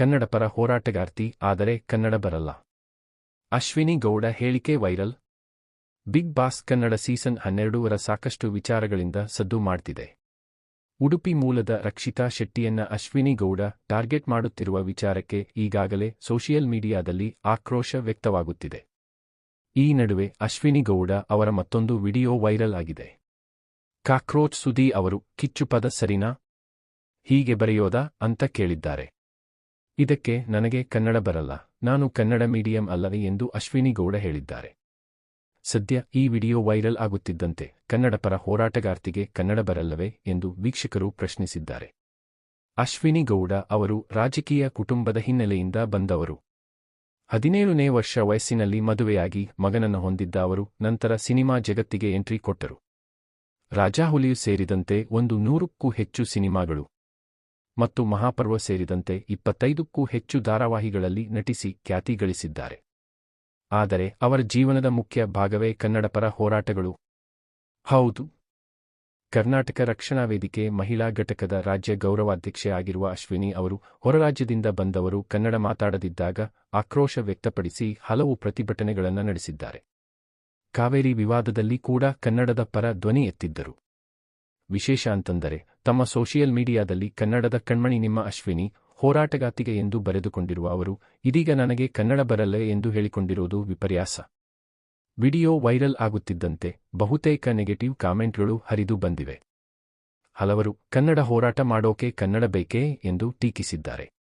ಕನ್ನಡ ಪರ ಹೋರಾಟಗಾರ್ತಿ, ಆದರೆ ಕನ್ನಡ ಬರಲ್ಲ. ಅಶ್ವಿನಿ ಗೌಡ ಹೇಳಿಕೆ viral. Bigg Boss Kannada season ಹನ್ನೆರಡೂವರ ಸಾಕಷ್ಟು ವಿಚಾರಗಳಿಂದ ಸದ್ದು ಮಾಡ್ತಿದೆ. ಉಡುಪಿ ಮೂಲದ ರಕ್ಷಿತಾ ಶೆಟ್ಟಿಯನ್ನ ಅಶ್ವಿನಿ ಗೌಡ ಟಾರ್ಗೆಟ್ ಮಾಡುತ್ತಿರುವ ವಿಚಾರಕ್ಕೆ ಈಗಾಗಲೇ ಸೋಷಿಯಲ್ ಮೀಡಿಯಾದಲ್ಲಿ ಆಕ್ರೋಶ ವ್ಯಕ್ತವಾಗುತ್ತಿದೆ. ಈ ನಡುವೆ ಅಶ್ವಿನಿ ಗೌಡ ಅವರ ಮತ್ತೊಂದು ವಿಡಿಯೋ ವೈರಲ್ ಆಗಿದೆ. ಕಾಕ್ರೋಚ್ ಸುದಿ ಅವರು ಕಿಚ್ಚು ಪದ ಸರಿನಾ? ಹೀಗೆ ಬರೆಯೋದಾ ಅಂತ ಕೇಳಿದ್ದಾರೆ. ಇದಕ್ಕೆ ನನಗೆ ಕನ್ನಡ ಬರಲ್ಲ, ನಾನು ಕನ್ನಡ ಮೀಡಿಯಂ ಅಲ್ಲವೇ ಎಂದು ಅಶ್ವಿನಿ ಗೌಡ ಹೇಳಿದ್ದಾರೆ. ಸದ್ಯ ಈ ವಿಡಿಯೋ ವೈರಲ್ ಆಗುತ್ತಿದ್ದಂತೆ ಕನ್ನಡ ಪರ ಹೋರಾಟಗಾರ್ತಿಗೆ ಕನ್ನಡ ಬರಲ್ಲವೇ ಎಂದು ವೀಕ್ಷಕರು ಪ್ರಶ್ನಿಸಿದ್ದಾರೆ. ಅಶ್ವಿನಿ ಗೌಡ ಅವರು ರಾಜಕೀಯ ಕುಟುಂಬದ ಹಿನ್ನೆಲೆಯಿಂದ ಬಂದವರು. ಹದಿನೇಳನೇ ವರ್ಷ ವಯಸ್ಸಿನಲ್ಲಿ ಮದುವೆಯಾಗಿ ಮಗನನ್ನು ಹೊಂದಿದ್ದ ಅವರು ನಂತರ ಸಿನಿಮಾ ಜಗತ್ತಿಗೆ ಎಂಟ್ರಿ ಕೊಟ್ಟರು. ರಾಜಾಹುಲಿಯು ಸೇರಿದಂತೆ ಒಂದು ನೂರಕ್ಕೂ ಹೆಚ್ಚು ಸಿನಿಮಾಗಳು. ಮತ್ತು ಮಹಾಪರ್ವ ಸೇರಿದಂತೆ ಇಪ್ಪತ್ತೈದಕ್ಕೂ ಹೆಚ್ಚು ಧಾರಾವಾಹಿಗಳಲ್ಲಿ ನಟಿಸಿ ಖ್ಯಾತಿ ಗಳಿಸಿದ್ದಾರೆ ಆದರೆ ಅವರ ಜೀವನದ ಮುಖ್ಯ ಭಾಗವೇ ಕನ್ನಡಪರ ಹೋರಾಟಗಳು. ಹೌದು. ಕರ್ನಾಟಕ ರಕ್ಷಣಾ ವೇದಿಕೆ ಮಹಿಳಾ ಘಟಕದ ರಾಜ್ಯ ಗೌರವಾಧ್ಯಕ್ಷೆ ಆಗಿರುವ ಅಶ್ವಿನಿ ಅವರು ಹೊರರಾಜ್ಯದಿಂದ ಬಂದವರು ಕನ್ನಡ ಮಾತಾಡದಿದ್ದಾಗ ಆಕ್ರೋಶ ವ್ಯಕ್ತಪಡಿಸಿ ಹಲವು ಪ್ರತಿಭಟನೆಗಳನ್ನು ನಡೆಸಿದ್ದಾರೆ. ಕಾವೇರಿ ವಿವಾದದಲ್ಲಿ ಕೂಡ ಕನ್ನಡದ ಪರ ಧ್ವನಿ ಎತ್ತಿದ್ದರು. ವಿಶೇಷ ಅಂತಂದರೆ, ತಮ್ಮ ಸೋಷಿಯಲ್ ಮೀಡಿಯಾದಲ್ಲಿ ಕನ್ನಡದ ಕಣ್ಮಣಿ ನಿಮ್ಮ ಅಶ್ವಿನಿ, ಹೋರಾಟಗಾತಿಗೆ ಎಂದು ಬರೆದುಕೊಂಡಿರುವ ಅವರು, ಇದೀಗ ನನಗೆ ಕನ್ನಡ ಬರಲ್ಲ ಎಂದು ಹೇಳಿಕೊಂಡಿರುವುದು ವಿಪರ್ಯಾಸ. ವಿಡಿಯೋ ವೈರಲ್ ಆಗುತ್ತಿದ್ದಂತೆ ಬಹುತೇಕ ನೆಗೆಟಿವ್ ಕಾಮೆಂಟ್ಗಳು ಹರಿದು ಬಂದಿವೆ. ಹಲವರು, ಕನ್ನಡ ಹೋರಾಟ ಮಾಡೋಕೆ ಕನ್ನಡ ಬೇಕೇ ಎಂದು ಟೀಕಿಸಿದ್ದಾರೆ.